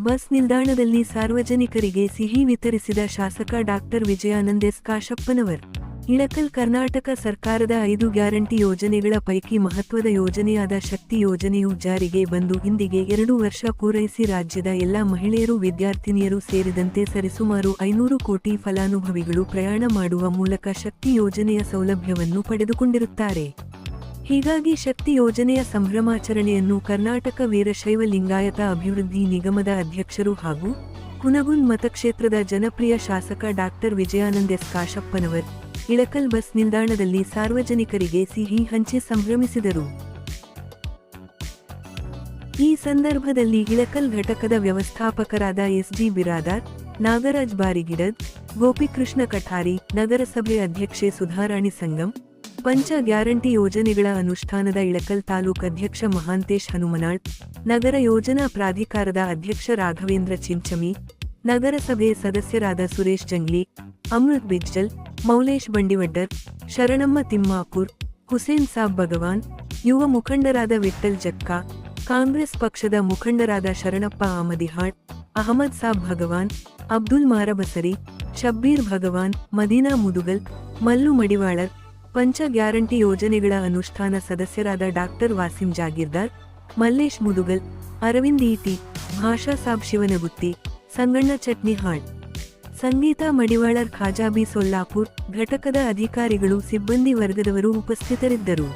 Bus ನಿಲ್ದಾಣದಲ್ಲಿ ಸಾರ್ವಜನಿಕರಿಗೆ ಸಿಹಿ ವಿತರಿಸಿದ ಶಾಸಕ ಡಾಕ್ಟರ್ ವಿಜಯಾನಂದ್ ಎಸ್ ಕಾಶಪ್ಪನವರ್. ಇಳಕಲ್ ಕರ್ನಾಟಕ ಸರ್ಕಾರದ ಐದು ಗ್ಯಾರಂಟಿ ಯೋಜನೆಗಳ ಪೈಕಿ ಮಹತ್ವದ ಯೋಜನೆಯಾದ ಶಕ್ತಿ ಯೋಜನೆಯು ಜಾರಿಗೆ ಬಂದು ಇಂದಿಗೆ ಎರಡು ವರ್ಷ ಪೂರೈಸಿ ರಾಜ್ಯದ ಎಲ್ಲ ಮಹಿಳೆಯರು, ವಿದ್ಯಾರ್ಥಿನಿಯರು ಸೇರಿದಂತೆ ಸರಿಸುಮಾರು ಐನೂರು ಕೋಟಿ ಫಲಾನುಭವಿಗಳು ಪ್ರಯಾಣ ಮಾಡುವ ಮೂಲಕ ಶಕ್ತಿ ಯೋಜನೆಯ ಸೌಲಭ್ಯವನ್ನು ಪಡೆದುಕೊಂಡಿರುತ್ತಾರೆ. ಹೀಗಾಗಿ ಶಕ್ತಿ ಯೋಜನೆಯ ಸಂಭ್ರಮಾಚರಣೆಯನ್ನು ಕರ್ನಾಟಕ ವೀರಶೈವ ಲಿಂಗಾಯತ ಅಭಿವೃದ್ಧಿ ನಿಗಮದ ಅಧ್ಯಕ್ಷರು ಹಾಗೂ ಕುನಗುನ್ ಮತಕ್ಷೇತ್ರದ ಜನಪ್ರಿಯ ಶಾಸಕ doctor Vijayananda S Kashappanavar Ilkal bus ನಿಲ್ದಾಣದಲ್ಲಿ ಸಾರ್ವಜನಿಕರಿಗೆ ಸಿಹಿ ಹಂಚಿ ಸಂಭ್ರಮಿಸಿದರು. ಈ ಸಂದರ್ಭದಲ್ಲಿ ಇಳಕಲ್ ಘಟಕದ ವ್ಯವಸ್ಥಾಪಕರಾದ ಎಸ್ಜಿ ಬಿರಾದಾರ್, ನಾಗರಾಜ್ ಬಾರಿಗಿಡದ್, ಗೋಪಿಕೃಷ್ಣ ಕಠಾರಿ, ನಗರಸಭೆ ಅಧ್ಯಕ್ಷೆ ಸುಧಾರಾಣಿ ಸಂಗಮ್ ಪಂಚ ಗ್ಯಾರಂಟಿ ಯೋಜನೆಗಳ ಅನುಷ್ಠಾನದ ಇಳಕಲ್ ತಾಲೂಕ್ ಅಧ್ಯಕ್ಷ ಮಹಾಂತೇಶ್ ಹನುಮನಾಳ್, ನಗರ ಯೋಜನಾ ಪ್ರಾಧಿಕಾರದ ಅಧ್ಯಕ್ಷ ರಾಘವೇಂದ್ರ ಚಿಂಚಮಿ, ನಗರಸಭೆ ಸದಸ್ಯರಾದ ಸುರೇಶ್ ಜಂಗ್ಲಿ, ಅಮೃತ್ ಬಿಜ್ಜಲ್, ಮೌಲೇಶ್ ಬಂಡಿವಡ್ಡರ್, ಶರಣಮ್ಮ ತಿಮ್ಮಾಪುರ್, ಹುಸೇನ್ ಸಾಬ್ ಭಗವಾನ್, ಯುವ ಮುಖಂಡರಾದ ವಿಠಲ್ ಜಕ್ಕಾ, ಕಾಂಗ್ರೆಸ್ ಪಕ್ಷದ ಮುಖಂಡರಾದ ಶರಣಪ್ಪ ಆಮದಿಹಾಳ್, ಅಹಮದ್ ಸಾಬ್ ಭಗವಾನ್, ಅಬ್ದುಲ್ ಮಾರಬಸರಿ ಶಬ್ಬೀರ್ ಭಗವಾನ್, ಮದೀನಾ ಮುದುಗಲ್, ಮಲ್ಲು ಮಡಿವಾಳರ್ ಪಂಚ ಗ್ಯಾರಂಟಿ ಯೋಜನೆಗಳ ಅನುಷ್ಠಾನ ಸದಸ್ಯರಾದ doctor Wasim Jagirdar, Mallesh Mudugal, Aravind E T Basha Saab Shivanagutti, Sanganna ಚಟ್ನಿಹಾಳ್ ಸಂಗೀತ ಮಡಿವಾಳರ್ ಖಾಜಾಬಿ ಸೊಲ್ಲಾಪುರ್ ಘಟಕದ ಅಧಿಕಾರಿಗಳು ಸಿಬ್ಬಂದಿ ವರ್ಗದವರು ಉಪಸ್ಥಿತರಿದ್ದರು.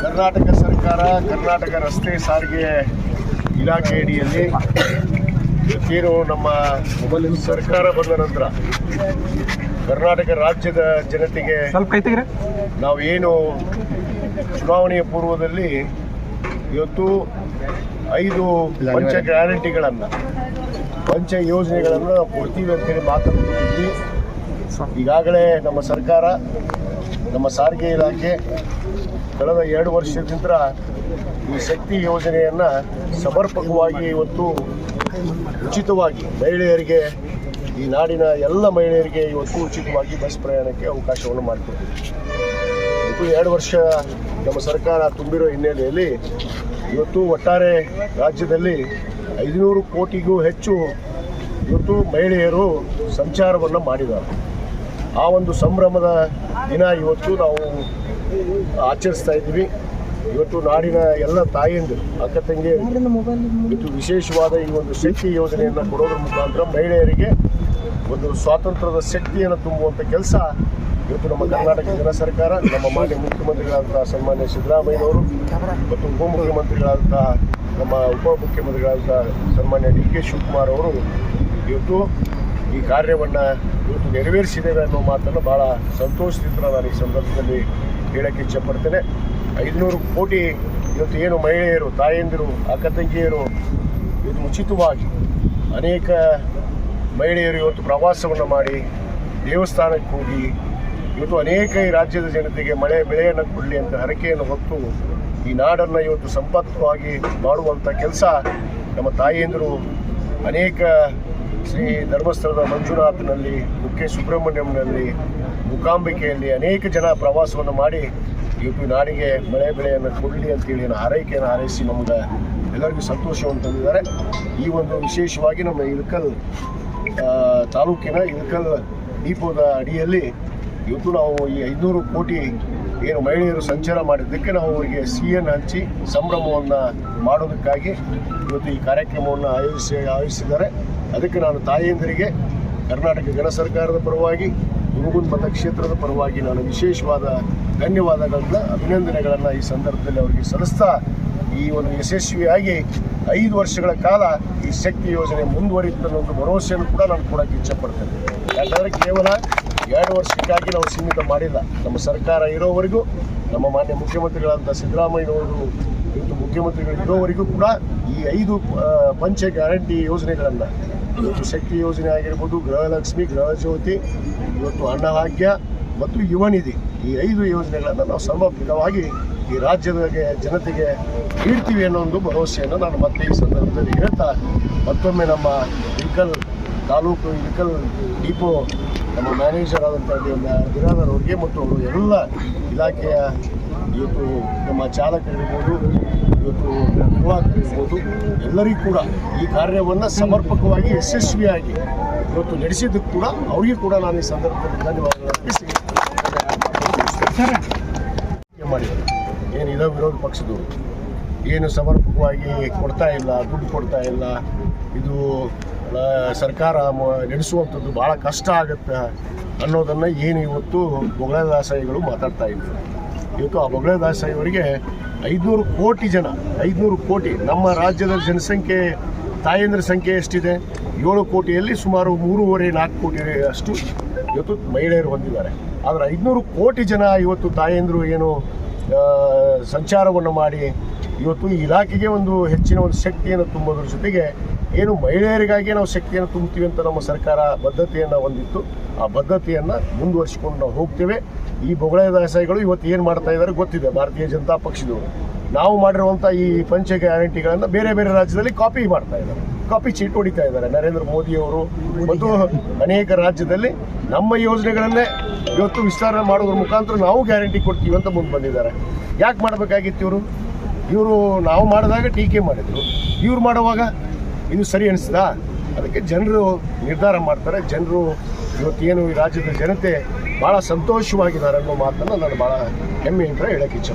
ಕರ್ನಾಟಕ ಸರ್ಕಾರ ಕರ್ನಾಟಕ ರಸ್ತೆ ಸಾರಿಗೆ ಇಲಾಖೆ ಅಡಿಯಲ್ಲಿ ಏನು ನಮ್ಮ ಸರ್ಕಾರ ಬಂದ ನಂತರ ಕರ್ನಾಟಕ ರಾಜ್ಯದ ಜನತೆಗೆ ನಾವು ಏನು ಚುನಾವಣೆಯ ಪೂರ್ವದಲ್ಲಿ ಇವತ್ತು ಐದು ಪಂಚ ಗ್ಯಾರಂಟಿಗಳನ್ನು ಪಂಚ ಯೋಜನೆಗಳನ್ನು ಕೊಡ್ತೀವಿ ಅಂತೇಳಿ ಮಾತನಾಡಿದ್ವಿ ಈಗಾಗಲೇ ನಮ್ಮ ಸರ್ಕಾರ, ನಮ್ಮ ಸಾರಿಗೆ ಇಲಾಖೆ ಕಳೆದ ಎರಡು ವರ್ಷದಿಂದ ಈ ಶಕ್ತಿ ಯೋಜನೆಯನ್ನು ಸಮರ್ಪಕವಾಗಿ ಇವತ್ತು ಉಚಿತವಾಗಿ ಮಹಿಳೆಯರಿಗೆ, ಈ ನಾಡಿನ ಎಲ್ಲ ಮಹಿಳೆಯರಿಗೆ ಇವತ್ತು ಉಚಿತವಾಗಿ ಬಸ್ ಪ್ರಯಾಣಕ್ಕೆ ಅವಕಾಶವನ್ನು ಮಾಡಿಕೊಡ್ತೀವಿ ಇವತ್ತು ಎರಡು ವರ್ಷ ನಮ್ಮ ಸರ್ಕಾರ ತುಂಬಿರೋ ಹಿನ್ನೆಲೆಯಲ್ಲಿ ಇವತ್ತು ಒಟ್ಟಾರೆ ರಾಜ್ಯದಲ್ಲಿ ಐದುನೂರು ಕೋಟಿಗೂ ಹೆಚ್ಚು ಇವತ್ತು ಮಹಿಳೆಯರು ಸಂಚಾರವನ್ನು ಮಾಡಿದ್ದಾರೆ. ಆ ಒಂದು ಸಂಭ್ರಮದ ದಿನ ಇವತ್ತು ನಾವು ಆಚರಿಸ್ತಾ ಇದ್ದೀವಿ. ಇವತ್ತು ನಾಡಿನ ಎಲ್ಲ ತಾಯಂದಿರು, ಅಕ್ಕ ತಂಗಿ ಇವತ್ತು ವಿಶೇಷವಾದ ಈ ಒಂದು ಶಕ್ತಿ ಯೋಜನೆಯನ್ನು ಕೊಡೋದ್ರ ಮುಖಾಂತರ ಮಹಿಳೆಯರಿಗೆ ಒಂದು ಸ್ವಾತಂತ್ರ್ಯದ ಶಕ್ತಿಯನ್ನು ತುಂಬುವಂಥ ಕೆಲಸ ಇವತ್ತು ನಮ್ಮ ಕರ್ನಾಟಕ ಜನ ಸರ್ಕಾರ, ನಮ್ಮ ಮಾನ್ಯ ಮುಖ್ಯಮಂತ್ರಿಗಳಾದಂಥ ಸನ್ಮಾನ್ಯ ಸಿದ್ದರಾಮಯ್ಯನವರು ಮತ್ತು ಉಪಮುಖ್ಯಮಂತ್ರಿಗಳಾದಂಥ ನಮ್ಮ ಉಪಮುಖ್ಯಮಂತ್ರಿಗಳಾದಂಥ ಸನ್ಮಾನ್ಯ ಡಿ ಕೆ ಶಿವಕುಮಾರ್ ಅವರು ಇವತ್ತು ಈ ಕಾರ್ಯವನ್ನು ಇವತ್ತು ನೆರವೇರಿಸಿದ್ದೇವೆ ಅನ್ನೋ ಮಾತನ್ನು ಭಾಳ ಸಂತೋಷದಿಂದ ನಾನು ಈ ಸಂದರ್ಭದಲ್ಲಿ ಹೇಳಕ್ಕೆ ಇಚ್ಛಪಡ್ತೇನೆ. ಐದುನೂರು ಕೋಟಿ ಇವತ್ತು ಏನು ಮಹಿಳೆಯರು, ತಾಯಂದಿರು ಅಕ್ಕ ತಂಗಿಯರು ಇದು ಉಚಿತವಾಗಿ ಅನೇಕ ಮಹಿಳೆಯರು ಇವತ್ತು ಪ್ರವಾಸವನ್ನು ಮಾಡಿ ದೇವಸ್ಥಾನಕ್ಕೆ ಹೋಗಿ ಇವತ್ತು ಅನೇಕ ರಾಜ್ಯದ ಜನತೆಗೆ ಮಳೆ ಬೆಳೆಯನ್ನು ಕೊಡಲಿ ಅಂತ ಹರಕೆಯನ್ನು ಹೊತ್ತು ಈ ನಾಡನ್ನು ಇವತ್ತು ಸಂಪತ್ತವಾಗಿ ಮಾಡುವಂಥ ಕೆಲಸ ನಮ್ಮ ತಾಯಿಯಂದರು ಅನೇಕ ಶ್ರೀ ಧರ್ಮಸ್ಥಳದ ಮಂಜುನಾಥ್ನಲ್ಲಿ ಕುಕ್ಕೆ ಸುಬ್ರಹ್ಮಣ್ಯಂನಲ್ಲಿ, ಮೂಕಾಂಬಿಕೆಯಲ್ಲಿ ಅನೇಕ ಜನ ಪ್ರವಾಸವನ್ನು ಮಾಡಿ ಇವತ್ತು ನಾಡಿಗೆ ಮಳೆ ಬೆಳೆಯನ್ನು ಕೊಡಲಿ ಅಂತೇಳಿ ನಾನು ಹಾರೈಕೆಯನ್ನು ಹಾರೈಸಿ ನಮ್ಗೆ ಎಲ್ಲರಿಗೂ ಸಂತೋಷವನ್ನು ತಂದಿದ್ದಾರೆ. ಈ ಒಂದು ವಿಶೇಷವಾಗಿ ನಮ್ಮ ಇಳಕಲ್ ತಾಲೂಕಿನ ಇಳಕಲ್ ದೀಪದ ಅಡಿಯಲ್ಲಿ ಇವತ್ತು ನಾವು ಈ ಐನೂರು ಕೋಟಿ ಏನು ಮಹಿಳೆಯರು ಸಂಚಾರ ಮಾಡಿದ್ದಕ್ಕೆ ನಾವು ಅವರಿಗೆ ಸಿಹಿಯನ್ನು ಹಂಚಿ ಸಂಭ್ರಮವನ್ನು ಮಾಡೋದಕ್ಕಾಗಿ ಇವತ್ತು ಈ ಕಾರ್ಯಕ್ರಮವನ್ನು ಆಯೋಜಿಸಿ ಆಯೋಜಿಸಿದ್ದಾರೆ. ಅದಕ್ಕೆ ನಾನು ತಾಯಿಯಂದರಿಗೆ ಕರ್ನಾಟಕ ಜನ ಸರ್ಕಾರದ ಪರವಾಗಿ ಹುಣಗುಂದ್ ಮತಕ್ಷೇತ್ರದ ಪರವಾಗಿ ನಾನು ವಿಶೇಷವಾದ ಧನ್ಯವಾದಗಳನ್ನ, ಅಭಿನಂದನೆಗಳನ್ನು ಈ ಸಂದರ್ಭದಲ್ಲಿ ಅವರಿಗೆ ಸಲ್ಲಿಸ್ತಾ ಈ ಒಂದು ಯಶಸ್ವಿಯಾಗಿ ಐದು ವರ್ಷಗಳ ಕಾಲ ಈ ಶಕ್ತಿ ಯೋಜನೆ ಮುಂದುವರಿಯುತ್ತೆ ಅನ್ನೋ ಒಂದು ಭರವಸೆಯನ್ನು ಕೂಡ ನಾನು ಕೊಡೋಕ್ಕೆ ಇಚ್ಛೆಪಡ್ತೇನೆ ಯಾಕಂದರೆ ಕೇವಲ ಎರಡು ವರ್ಷಕ್ಕಾಗಿ ನಾವು ಸೀಮಿತ ಮಾಡಿಲ್ಲ. ನಮ್ಮ ಸರ್ಕಾರ ಇರೋವರೆಗೂ, ನಮ್ಮ ಮಾನ್ಯ ಮುಖ್ಯಮಂತ್ರಿಗಳಾದಂಥ ಸಿದ್ದರಾಮಯ್ಯನವರು, ಇವತ್ತು ಮುಖ್ಯಮಂತ್ರಿಗಳು ಇರೋವರೆಗೂ ಕೂಡ ಈ ಐದು ಪಂಚ ಗ್ಯಾರಂಟಿ ಯೋಜನೆಗಳನ್ನು, ಇವತ್ತು ಶಕ್ತಿ ಯೋಜನೆ ಆಗಿರ್ಬೋದು, ಗೃಹಲಕ್ಷ್ಮಿ, ಗೃಹಜ್ಯೋತಿ, ಇವತ್ತು ಅನ್ನಭಾಗ್ಯ ಮತ್ತು ಯುವ ನಿಧಿ ಈ ಐದು ಯೋಜನೆಗಳನ್ನು ನಾವು ಸಮರ್ಪಿತವಾಗಿ ಈ ರಾಜ್ಯದ ಜನತೆಗೆ ನೀಡ್ತೀವಿ ಅನ್ನೋ ಒಂದು ಭರವಸೆಯನ್ನು ನಾನು ಮತ್ತೆ ಈ ಸಂದರ್ಭದಲ್ಲಿ ಹೇಳ್ತಾ ಮತ್ತೊಮ್ಮೆ ನಮ್ಮ ಇಳಕಲ್ ತಾಲೂಕು ಇಳಕಲ್ ಡಿಪೋ ನಮ್ಮ ಮ್ಯಾನೇಜರ್ ಆದಂಥ ಬಿರಾದರ್ ಅವರಿಗೆ ಮತ್ತು ಅವರು ಎಲ್ಲ ಇಲಾಖೆಯ ಇವತ್ತು ನಮ್ಮ ಚಾಲಕರಿರ್ಬೋದು ಇವತ್ತು ನಿರ್ವಾಹಕರಿರ್ಬೋದು ಎಲ್ಲರಿಗೂ ಕೂಡ ಈ ಕಾರ್ಯವನ್ನು ಸಮರ್ಪಕವಾಗಿ ಯಶಸ್ವಿಯಾಗಿ ಇವತ್ತು ನಡೆಸಿದ್ದಕ್ಕೆ ಕೂಡ ಅವರಿಗೂ ಕೂಡ ನಾನು ಈ ಸಂದರ್ಭದಲ್ಲಿ ಧನ್ಯವಾದಗಳು ಅರ್ಪಿಸಿ ಏನು ಇದೋ ವಿರೋಧ ಪಕ್ಷದವರು? ಏನು ಸಮರ್ಪಕವಾಗಿ ಕೊಡ್ತಾ ಇಲ್ಲ ದುಡ್ಡು ಕೊಡ್ತಾ ಇಲ್ಲ ಇದು ಸರ್ಕಾರ ನಡೆಸುವಂಥದ್ದು ಭಾಳ ಕಷ್ಟ ಆಗುತ್ತೆ ಅನ್ನೋದನ್ನು ಏನು ಇವತ್ತು ಬೊಗಳೆ ದಾಸಾಯಿಗಳು ಮಾತಾಡ್ತಾ ಇದ್ರು. ಇವತ್ತು ಆ ಬೊಗಳೆ ದಾಸಾಯಿಯವರಿಗೆ ಐದುನೂರು ಕೋಟಿ ಜನ, ಐದುನೂರು ಕೋಟಿ, ನಮ್ಮ ರಾಜ್ಯದ ಜನಸಂಖ್ಯೆ, ತಾಯಂದ್ರ ಸಂಖ್ಯೆ ಎಷ್ಟಿದೆ? ಏಳು ಕೋಟಿಯಲ್ಲಿ ಸುಮಾರು ಮೂರುವರೆ ನಾಲ್ಕು ಕೋಟಿ ಅಷ್ಟು ಇವತ್ತು ಮಹಿಳೆಯರು ಹೊಂದಿದ್ದಾರೆ. ಆದರೆ ಐದುನೂರು ಕೋಟಿ ಜನ ಇವತ್ತು ತಾಯಂದರು ಏನು ಸಂಚಾರವನ್ನು ಮಾಡಿ. ಇವತ್ತು ಈ ಇಲಾಖೆಗೆ ಒಂದು ಹೆಚ್ಚಿನ ಒಂದು ಶಕ್ತಿಯನ್ನು ತುಂಬೋದ್ರ ಜೊತೆಗೆ ಏನು ಮಹಿಳೆಯರಿಗಾಗಿ ನಾವು ಶಕ್ತಿಯನ್ನು ತುಂಬುತ್ತೀವಿ ಅಂತ ನಮ್ಮ ಸರ್ಕಾರ ಬದ್ಧತೆಯನ್ನು ಹೊಂದಿತ್ತು. ಆ ಬದ್ಧತೆಯನ್ನು ಮುಂದುವರಿಸಿಕೊಂಡು ನಾವು ಹೋಗ್ತೇವೆ. ಈ ಬೊಗಳೆ ದಾಸಾಯಿಗಳು ಇವತ್ತು ಏನು ಮಾಡ್ತಾ ಇದ್ದಾರೆ ಗೊತ್ತಿದೆ. ಭಾರತೀಯ ಜನತಾ ಪಕ್ಷದವರು. ನಾವು ಮಾಡಿರುವಂಥ ಈ ಪಂಚ ಗ್ಯಾರಂಟಿಗಳನ್ನು ಬೇರೆ ಬೇರೆ ರಾಜ್ಯದಲ್ಲಿ ಕಾಪಿ ಮಾಡ್ತಾ ಇದ್ದಾರೆ. ಕಾಪಿ ಚೀಟ್ ಹೊಡಿತಾ ಇದ್ದಾರೆ. ನರೇಂದ್ರ ಮೋದಿ ಅವರು ಮತ್ತು ಅನೇಕ ರಾಜ್ಯದಲ್ಲಿ ನಮ್ಮ ಯೋಜನೆಗಳನ್ನೇ ಇವತ್ತು ವಿಸ್ತಾರಣೆ ಮಾಡೋದ್ರ ಮುಖಾಂತರ ನಾವು ಗ್ಯಾರಂಟಿ ಕೊಡ್ತೀವಿ ಅಂತ ಮುಂದೆ ಬಂದಿದ್ದಾರೆ. ಯಾಕೆ ಮಾಡಬೇಕಾಗಿತ್ತು ಇವರು? ಇವರು ನಾವು ಮಾಡಿದಾಗ ಟೀಕೆ ಮಾಡಿದರು. ಇವ್ರು ಮಾಡುವಾಗ ಇದು ಸರಿ ಅನಿಸ್ತಾ ಅದಕ್ಕೆ ಜನರು ನಿರ್ಧಾರ ಮಾಡ್ತಾರೆ. ಜನರು ಇವತ್ತೇನು ಈ ರಾಜ್ಯದ ಜನತೆ ಭಾಳ ಸಂತೋಷವಾಗಿದ್ದಾರೆ ಅನ್ನೋ ಮಾತನ್ನು ನಾನು ಭಾಳ ಹೆಮ್ಮೆಯಿಂದ ಹೇಳಕ್ಕೆ ಇಚ್ಛೆ